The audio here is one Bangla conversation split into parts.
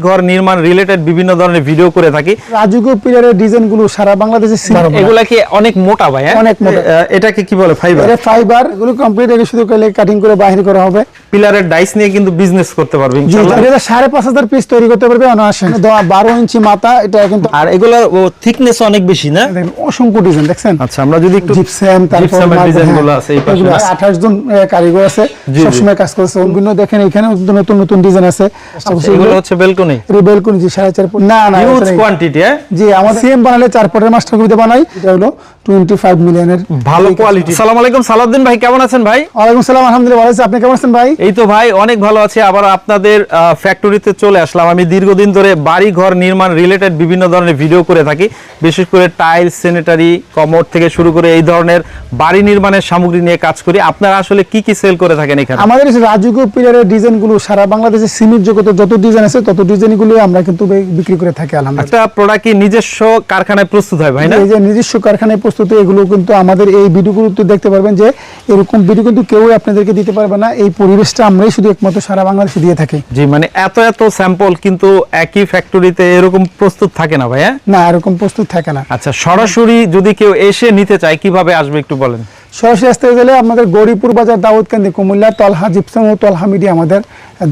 ঘর নির্মাণ রিলেটেড বিভিন্ন ধরনের ভিডিও করে থাকি। রাজুগো পিলারের ডিজাইনগুলো সারা বাংলাদেশে এগুলা কি অনেক মোটা ভাই হ্যাঁ? অনেক মোটা। এটাকে কি বলে ফাইবার এটা ফাইবার এগুলো কমপ্লিট এগুলো শুধু কাটিং করে বাহির করা হবে। পিলারের ডাইস নিয়ে কিন্তু বিজনেস করতে পারবে ইনশাআল্লাহ। এটা সাড়ে পাঁচ হাজার পিস তৈরি করতে পারবে অনায়াসে। দ- বারো ইঞ্চি মাথা এটা কিন্তু আর এগুলোর থিকনেস অনেক বেশি না? দেখেন, অসংখ্য ডিজাইন দেখছেন? আচ্ছা আমরা যদি একটু জিপসাম তারপর জিপসামের মার্বেল, ডিজাইন হ্যাঁ, আছে এই পাশে। এগুলো না? আছে, 28 জন কারিগর আছে। সবসময় কাজ করছে। বিভিন্ন দেখেন এখানে নতুন নতুন ডিজাইন আছে। আচ্ছা, এগুলো হচ্ছে বেলকনি জি সাড়ে চার ফুট। না না হিউজ। কোয়ান্টিটি হ্যাঁ? জি আমাদের সেম বানালে চার ফুটের মাস্টার কবিতা বানাই। এটা হলো টোয়েন্টি ফাইভ মিলিয়নের ভালো কোয়ালিটি সালাম আলাইকুম সালাউদ্দিন ভাই কেমন আছেন ভাই? ওয়ালাইকুম সালাম আলহামদুলিল্লাহ ভালো আছি। আপনি কেমন আছেন ভাই? এই তো ভাই অনেক ভালো আছে। আবার আপনাদের ফ্যাক্টরিতে চলে আসলাম। আমি দীর্ঘদিন ধরে বাড়ি ঘর নির্মাণ রিলেটেড বিভিন্ন ধরনের ভিডিও করে থাকি। বিশেষ করে টাইলস স্যানিটারি কমোড থেকে শুরু করে এই ধরনের বাড়ি নির্মাণের সামগ্রী নিয়ে কাজ করি। আপনারা আসলে কি কি সেল করে থাকেন এখানে? আমাদের পিলারের ডিজাইনগুলো সারা বাংলাদেশে সিমেন্ট জগতে যত ডিজাইন আছে তত ডিজাইনগুলো আমরা কিন্তু বিক্রি করে থাকি আলহামদুলিল্লাহ। একটা প্রোডাক্ট কি নিজস্ব কারখানায় প্রস্তুত হয় ভাই না? এই যে নিজস্ব কারখানায় প্রস্তুত এগুলো কিন্তু আমাদের এই ভিডিওগুলোতে দেখতে পারবেন যে এরকম ভিডিও কিন্তু কেউই আপনাদেরকে দিতে পারবে না। এই পরিবেশটা আমরাই শুধু একমাত্র সারা বাংলাদেশে দিয়ে থাকি। জি মানে এত এত স্যাম্পল কিন্তু একই ফ্যাক্টরিতে এরকম প্রস্তুত থাকে না ভাই হ্যাঁ না এরকম প্রস্তুত থাকে না। আচ্ছা সরাসরি যদি কেউ এসে নিতে চায় কীভাবে আসবে একটু বলেন? সরাসরি আসতে গেলে আমাদের গৌরীপুর বাজার দাউদকান্দি কুমিল্লা তলহা জিপসাম ও তলহা মিডিয়া আমাদের।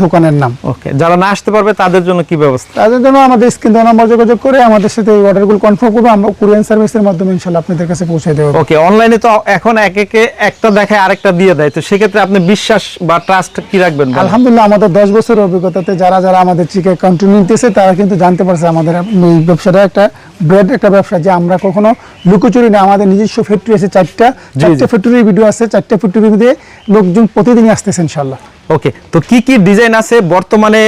দোকানের নাম। ওকে যারা না আসতে পারবে তাদের জন্য কি ব্যবস্থা? তাদের জন্য আমাদের স্ক্রিন দেওয়া নাম্বার যোগাযোগ করে আমাদের সাথে এই অর্ডারগুলো কনফার্ম করব আমরা কুরিয়ান সার্ভিসের মাধ্যমে ইনশাল্লাহ আপনাদের কাছে পৌঁছে দেবো। ওকে অনলাইনে তো এখন এক একে একটা দেখায় আরেকটা দিয়ে দেয় তো সেক্ষেত্রে আপনি বিশ্বাস বা ট্রাস্ট কি রাখবেন আলহামদুলিল্লাহ আমাদের দশ বছরের অভিজ্ঞতাতে যারা যারা আমাদের চিকে কন্টিনিউ নিতেছে তারা কিন্তু জানতে পারছে আমাদের এই ব্যবসাটা একটা ব্রেড একটা ব্যবসা যে আমরা কখনো লুকোচুরি না আমাদের নিজস্ব ফ্যাক্টরি আছে চারটা চারটে ফ্যাক্টরির ভিডিও আছে চারটা ফ্যাক্টরি দিয়ে লোকজন প্রতিদিনই আসতেছে ইনশাল্লাহ। ওকে তো কি কি ডিজাইন আছে? বর্তমানে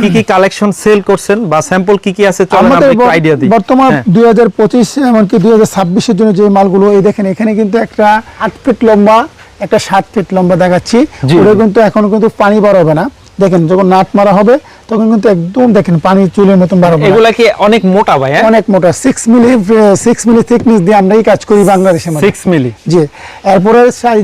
কি কি কালেকশন সেল করছেন? বা স্যাম্পল কি কি আছে? চলেন আমরা আপনি একটু আইডিয়া দিই। বর্তমান হ্যাঁ। দুই হাজার পঁচিশ এর দুই হাজার জন্য যে মালগুলো এই দেখেন এখানে কিন্তু একটা 8 ফিট লম্বা একটা 7 ফিট লম্বা দেখাচ্ছি। ওরে ওটা কিন্তু এখন কিন্তু পানি বার হবে না। দেখেন যখন নাট মারা হবে তখন কিন্তু একদম দেখেন পানি চুলের মতন বার হবে এগুলা কি অনেক মোটা ভাই হ্যাঁ? অনেক মোটা। Six milli six milli thickness দিয়ে আমরা এই কাজ করি বাংলাদেশে সিক্স মিলি জি। এরপরে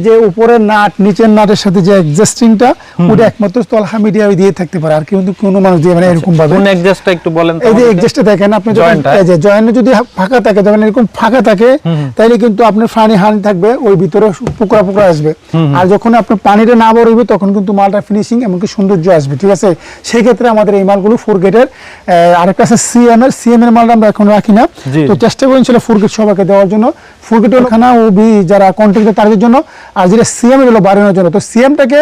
যে উপরের নাট নিচের নাটের সাথে যে অ্যাডজাস্টিংটা ওটা একমাত্র তলহা মিডিয়া দিয়ে থাকতে পারে। আর কিন্তু কোনো মানুষ দিয়ে মানে এরকম ভাবে কোন অ্যাডজাস্টটা একটু বলেন এই যে আমাদের? দেখেন আপনি যখন এই যে জয়েন্ট যদি ফাঁকা থাকে যখন এরকম ফাঁকা থাকে তাহলে কিন্তু আপনার পানি হানি থাকবে ওই ভিতরে পোকরা পুকরা আসবে। আর যখন আপনার পানিটা না বড় তখন কিন্তু মালটা ফিনিশিং এমনকি সৌন্দর্য আসবে ঠিক আছে? সেই ক্ষেত্রে আমাদের এই মালগুলো ফোর গেটের আরেকটা আছে সিএম এর সিএম এর মালটা আমরা এখন রাখি না। তো চেষ্টা করি ছিল ফোর গেট সবাইকে দেওয়ার জন্য। ফোর গেট খানা ও বি যারা কন্ট্রাক্টর তাদের জন্য আর যেটা সিএম হলো বাড়ানোর জন্য। তো সিএমটাকে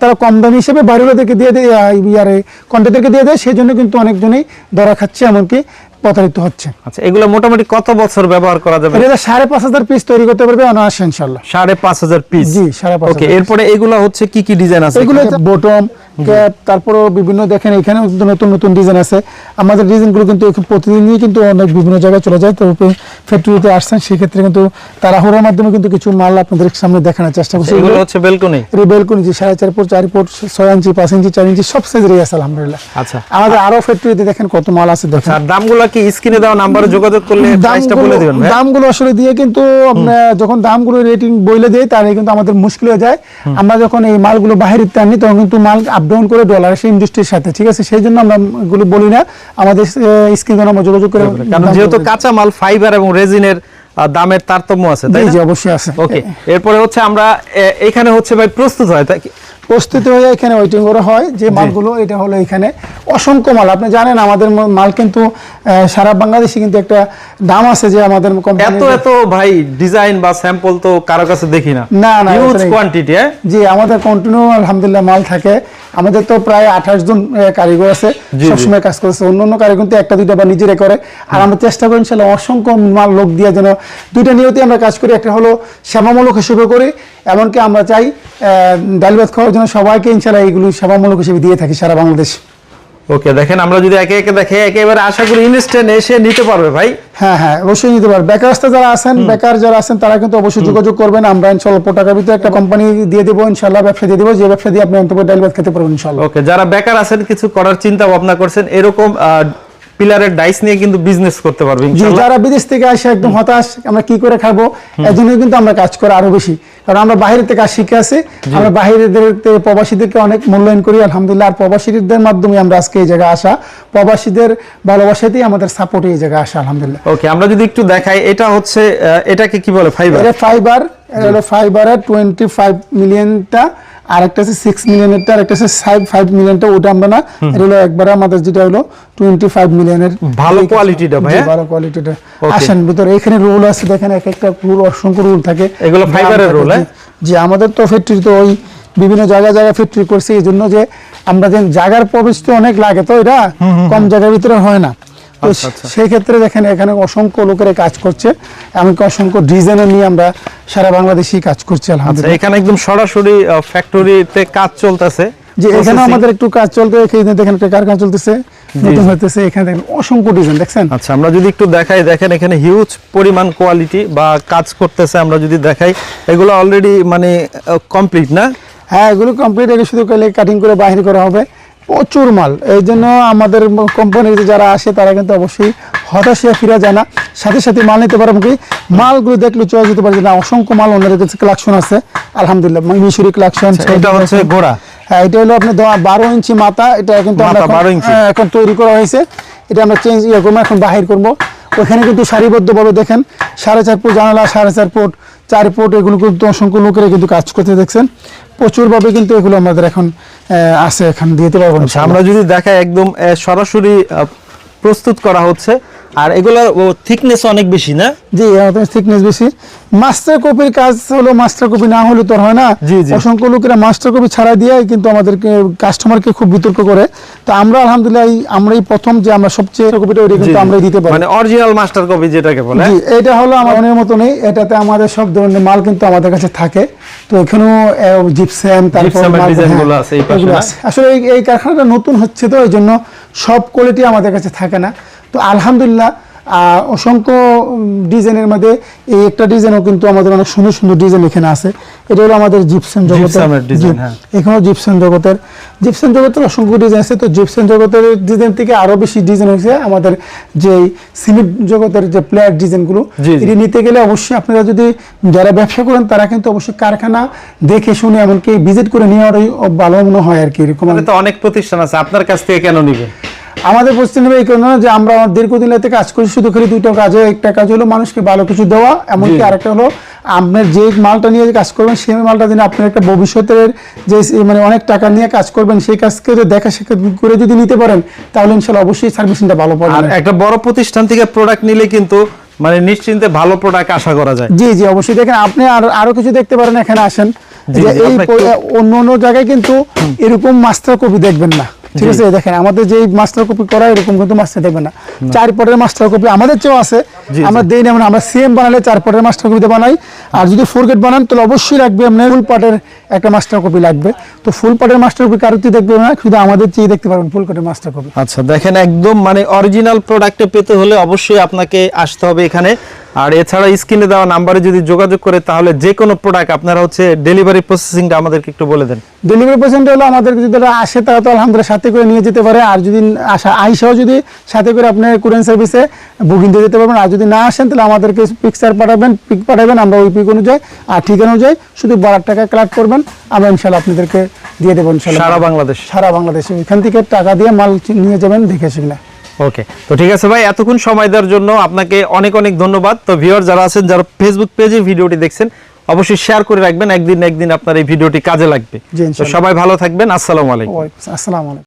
তারা কম দামি হিসেবে বাড়িওয়ালাদেরকে দিয়ে দেয় ইয়ারে কন্ট্রাক্টরকে দিয়ে দেয় সেই জন্য কিন্তু অনেকজনই ধরা খাচ্ছে এমনকি প্রতারিত হচ্ছে। আচ্ছা এগুলো মোটামুটি কত বছর ব্যবহার করা যাবে? এটা সাড়ে পাঁচ হাজার পিস তৈরি করতে পারবে অনায়াসে ইনশাল্লাহ। সাড়ে পাঁচ হাজার পিস জি, সাড়ে পাঁচ ওকে এরপরে এগুলা হচ্ছে কি কি ডিজাইন আছে এগুলো বটম ক্যাপ তারপরে বিভিন্ন দেখেন এখানে নতুন নতুন ডিজাইন আছে। আমাদের ডিজাইনগুলো কিন্তু প্রতিদিনই কিন্তু অনেক বিভিন্ন জায়গায় চলে যায়। তো ফ্যাক্টরিতে আসছেন সেক্ষেত্রে কিন্তু তাড়াহুড়োর মাধ্যমে কিন্তু কিছু মাল আপনাদের সামনে দেখানোর চেষ্টা করছি। এগুলো হচ্ছে বেলকনি বেলকুনি যে সাড়ে চার ফুট চার ফুট ছয় ইঞ্চি পাঁচ ইঞ্চি চার ইঞ্চি সব সাইজেরই আছে আলহামদুলিল্লাহ। আচ্ছা। আমাদের আরও ফ্যাক্টরিতে দেখেন কত মাল আছে দেখেন। আর দামগুলো কি স্ক্রিনে দেওয়া নাম্বারে যোগাযোগ করলে প্রাইসটা বলে দিবেন দামগুলো আসলে দিয়ে কিন্তু যখন দামগুলো রেটিং বলে দেয় তাহলে কিন্তু আমাদের মুশকিল হয়ে যায়। আমরা যখন এই মালগুলো বাইরে আনি তখন কিন্তু মাল ডাউন করে ডলার এসে ইন্ডাস্ট্রির সাথে ঠিক আছে? সেই জন্য আমরা এগুলো বলি না। আমাদের স্ক্রিন আমরা যোগাযোগ করে কারণ যেহেতু কাঁচামাল কাঁচা মাল ফাইবার এবং রেজিনের দামের তারতম্য আছে তাই জি না? জি অবশ্যই আছে। ওকে এরপরে হচ্ছে আমরা এখানে হচ্ছে ভাই প্রস্তুত হয়? প্রস্তুতি হয়ে এখানে ওয়েটিং করা হয়। যে মালগুলো এটা হলো এখানে অসংখ্য মাল। আপনি জানেন আমাদের মাল কিন্তু সারা বাংলাদেশে কিন্তু একটা দাম আছে যে আমাদের এত এত ভাই ডিজাইন বা স্যাম্পল তো কারও কাছে দেখি না। না, না, হিউজ কোয়ান্টিটি হ্যাঁ? জি আমাদের কন্টিনিউ আলহামদুলিল্লাহ মাল থাকে। আমাদের তো প্রায় আঠাশ জন কারিগর আছে। সবসময় কাজ করছে অন্য অন্য কারিগর কিন্তু একটা দুইটা বা নিজেরে করে। আর আমরা চেষ্টা করি ইনশাল্লাহ অসংখ্য মাল লোক দিয়ে যেন দুইটা নিয়তে আমরা কাজ করি। একটা হলো সেবামূলক হিসেবে করি এমনকি আমরা চাই আহ, ডাল ভাত খাওয়ার জন্য সবাইকে ইনশাল্লাহ এইগুলো সেবামূলক হিসেবে দিয়ে থাকি সারা বাংলাদেশ। ওকে দেখেন আমরা যদি একে একে দেখে একেবারে আশা করি ইনস্ট্যান্ট এসে নিতে পারবে ভাই। হ্যাঁ হ্যাঁ অবশ্যই নিতে পারবে। বেকারস্থ যারা আছেন বেকার যারা আছেন তারা কিন্তু অবশ্যই যোগাযোগ করবেন। আমরা ইনশাল্লাহ অল্প টাকার ভিতরে একটা কোম্পানি দিয়ে দেবো ইনশাল্লাহ ব্যবসা দিয়ে দেবো। যে ব্যবসা দিয়ে আপনি অন্তত ডাইল ভাত খেতে পারবেন ইনশাল্লাহ ওকে যারা বেকার আছেন কিছু করার চিন্তা ভাবনা করছেন এরকম পিলারের ডাইস নিয়ে কিন্তু বিজনেস করতে পারবে যারা বিদেশ থেকে আসে একদম হতাশ আমরা কি করে খাব? এর জন্য কিন্তু আমরা কাজ করি আরও বেশি। কারণ আমরা বাইরে থেকে কাজ শিখে আসি আমরা বাইরেদের থেকে প্রবাসীদেরকে অনেক মূল্যায়ন করি আলহামদুলিল্লাহ। আর প্রবাসীদের মাধ্যমে আমরা আজকে এই জায়গায় আসা প্রবাসীদের ভালোবাসাতেই আমাদের সাপোর্টে এই জায়গায় আসা আলহামদুলিল্লাহ। ওকে আমরা যদি একটু দেখাই এটা হচ্ছে এটাকে কি বলে ফাইবার এটা ফাইবার এটা হলো ফাইবারের টোয়েন্টি ফাইভ মিলিয়নটা আছে সিক্স মিলিয়নেরটা আছে ফাইভ মিলিয়নটা ওটা আমরা না এটা হলো একবারে আমাদের যেটা হলো টোয়েন্টি ফাইভ মিলিয়নের ভালো কোয়ালিটিটা ভাই ভালো কোয়ালিটিটা আসেন ভিতরে এখানে রোল আছে দেখেন এক একটা রোল অসংখ্য রোল থাকে। এগুলো জি। হ্যাঁ? জি আমাদের তো ফ্যাক্টরি তো ওই বিভিন্ন জায়গায় জায়গায় ফ্যাক্টরি করছে এই জন্য যে আমরা যে জায়গার প্রবেশ তো অনেক লাগে তো এটা? কম জায়গার ভিতরে হয় না। তো আচ্ছা, আচ্ছা। সেই ক্ষেত্রে দেখেন এখানে অসংখ্য লোকের কাজ করছে এমনকি অসংখ্য ডিজাইনের নিয়ে আমরা সারা বাংলাদেশি কাজ করছি আচ্ছা আলহামদুলিল্লাহ। এখানে একদম সরাসরি ফ্যাক্টরিতে কাজ চলতেছে। যে এখানে আমাদের একটু কাজ চলতে এখানে দেখেন একটা কারখানা চলতেছে নতুন হইতেছে এখানে দেখেন অসংখ্য ডিজাইন দেখছেন? আচ্ছা আমরা যদি একটু দেখাই দেখেন এখানে হিউজ পরিমাণ কোয়ালিটি বা কাজ করতেছে আমরা যদি দেখাই এগুলো অলরেডি মানে কমপ্লিট না? হ্যাঁ এগুলো কমপ্লিট এগুলো শুধু কাটিং করে বাহির করা হবে। প্রচুর মাল এই জন্য আমাদের কোম্পানিতে যারা আসে তারা কিন্তু অবশ্যই হতাশা ফিরা যায় না। সাথে সাথে মাল নিতে পারব কি? মালগুলো দেখলে চলে যেতে পারে না অসংখ্য মাল ওনাদের কাছে কালেকশন আছে। আলহামদুলিল্লাহ মিশরি কালেকশন আচ্ছা, এটা হচ্ছে গোড়া হ্যাঁ এটা হলো আপনার দেওয়া বারো ইঞ্চি মাথা এটা কিন্তু আমরা মাথা এখন- 12 ইঞ্চি। হ্যাঁ, এখন তৈরি করা হয়েছে। এটা আমরা চেঞ্জ ইয়ে করব এখন বাহির করব। ওখানে কিন্তু সারিবদ্ধভাবে দেখেন সাড়ে চার ফুট জানালা সাড়ে চার ফুট চার ফুট এগুলো কিন্তু অসংখ্য লোকেরা কিন্তু কাজ করতে দেখছেন। প্রচুরভাবে কিন্তু এগুলো আমাদের এখন আছে এখন দিতে পারব আচ্ছা, আমরা যদি দেখাই একদম সরাসরি প্রস্তুত করা হচ্ছে আর এগুলোর থিকনেস অনেক বেশি না? জি আমাদের থিকনেস বেশি। মাস্টার কপির কাজ হলো মাস্টার কপি না হলে তো হয় না। অসংখ্য লোকেরা মাস্টার কপি ছাড়া দিয়ে কিন্তু আমাদেরকে কাস্টমারকে খুব বিতর্ক করে। তো আমরা আলহামদুলিল্লাহ আমরাই প্রথম যে আমরা সবচেয়ে কপিটা ওইটা কিন্তু আমরাই দিতে পারি। মানে অরিজিনাল মাস্টার কপি যেটাকে বলে। জি এটা হলো আমার মনের মতো নেই এটাতে আমাদের সব ধরনের মাল কিন্তু আমাদের কাছে থাকে। তো এখানেও জিপসাম তারপর design হ্যাঁ, আছে এই পাশে। আসলে এই এই কারখানাটা নতুন হচ্ছে তো এই জন্য সব কোয়ালিটি আমাদের কাছে থাকে না। তো আলহামদুলিল্লাহ অসংখ্য ডিজাইনের মধ্যে এই একটা ডিজাইনও কিন্তু আমাদের অনেক সুন্দর সুন্দর ডিজাইন এখানে আছে। এটা হলো আমাদের জিপসাম জগতের হ্যাঁ। এখানেও জিপসাম জগতের জিপসাম জগতের অসংখ্য ডিজাইন আছে। তো জিপসাম জগতের ডিজাইন থেকে আরও বেশি ডিজাইন হয়েছে আমাদের যে সিমেন্ট জগতের যে প্লেয়ার ডিজাইনগুলো। এটি নিতে গেলে অবশ্যই আপনারা যদি যারা ব্যবসা করেন তারা কিন্তু অবশ্যই কারখানা দেখে শুনে এমনকি ভিজিট করে নেওয়ারই ভালো মনে হয় আর কি এরকম অনেক প্রতিষ্ঠান আছে। আপনার কাছ থেকে কেন নিবেন আমাদের পশ্চিম নেবে এই কারণে যে আমরা দীর্ঘদিন থেকে কাজ করি শুধু খালি দুটো কাজে একটা কাজ হলো মানুষকে ভালো কিছু দেওয়া এমনকি। আরেকটা হলো আপনার যে মালটা নিয়ে কাজ করবেন সেই মালটা দিন আপনার একটা ভবিষ্যতের যে মানে অনেক টাকা নিয়ে কাজ করবেন সেই কাজকে দেখা শেখা করে যদি নিতে পারেন তাহলে ইনশাল্লাহ অবশ্যই সার্ভিসিংটা ভালো আর পাবেন একটা বড় প্রতিষ্ঠান থেকে প্রোডাক্ট নিলে কিন্তু মানে নিশ্চিন্তে ভালো প্রোডাক্ট আশা করা যায়। জি জি অবশ্যই। দেখেন আপনি আর আরও কিছু দেখতে পারেন এখানে আসেন। যে এই অন্য অন্য জায়গায় কিন্তু এরকম মাস্টার কপি দেখবেন না। ঠিক। আছে দেখেন আমাদের যে মাস্টার কপি করা এরকম কিন্তু মাস্টার দেখবেন না। চার পটের মাস্টার কপি আমাদের চেয়েও আছে আমরা দেই না মানে আমরা সেম বানালে চার পটের মাস্টার কপিতে বানাই। আর যদি ফোর গেট বানান তাহলে অবশ্যই লাগবে আপনার ফুল পাটের একটা মাস্টার কপি লাগবে। তো ফুল পাটের মাস্টার কপি কারোতে দেখবে না শুধু আমাদের চেয়ে দেখতে পারবেন ফুল পাটের মাস্টার কপি আচ্ছা দেখেন একদম মানে অরিজিনাল প্রোডাক্টে পেতে হলে অবশ্যই আপনাকে আসতে হবে এখানে। আর এছাড়া স্ক্রিনে দেওয়া নাম্বারে যদি যোগাযোগ করে তাহলে যে কোনো প্রোডাক্ট আপনারা হচ্ছে ডেলিভারি প্রসেসিংটা আমাদেরকে একটু বলে দেন। ডেলিভারি পেশেন্ট হলো আমাদের যদি আসে তারা তো আলহামদুলিল্লাহ সাথে করে নিয়ে যেতে পারে। আর যদি আসা আইসাও যদি সাথে করে আপনার কুরিয়ার সার্ভিসে বুকিং দিয়ে দিতে পারবেন। আর যদি না আসেন তাহলে আমাদেরকে পিকচার পাঠাবেন পিক পাঠাবেন আমরা ওই পিক অনুযায়ী। আর ঠিকানা অনুযায়ী শুধু বারো টাকা কালেক্ট করবেন। আমরা ইনশাল্লাহ আপনাদেরকে দিয়ে দেবো ইনশাল্লাহ সারা বাংলাদেশ। সারা বাংলাদেশে। ওইখান থেকে টাকা দিয়ে মাল নিয়ে যাবেন দেখে শিখলে ওকে তো ঠিক আছে ভাই এতক্ষণ সময় দেওয়ার জন্য আপনাকে অনেক অনেক ধন্যবাদ। তো ভিউয়ার যারা আছেন যারা ফেসবুক পেজে ভিডিওটি দেখছেন অবশ্যই শেয়ার করে রাখবেন। একদিন একদিন আপনার এই ভিডিওটি কাজে লাগবে। তো সবাই ভালো থাকবেন। আসসালামু আলাইকুম। আসসালামু। আলাইকুম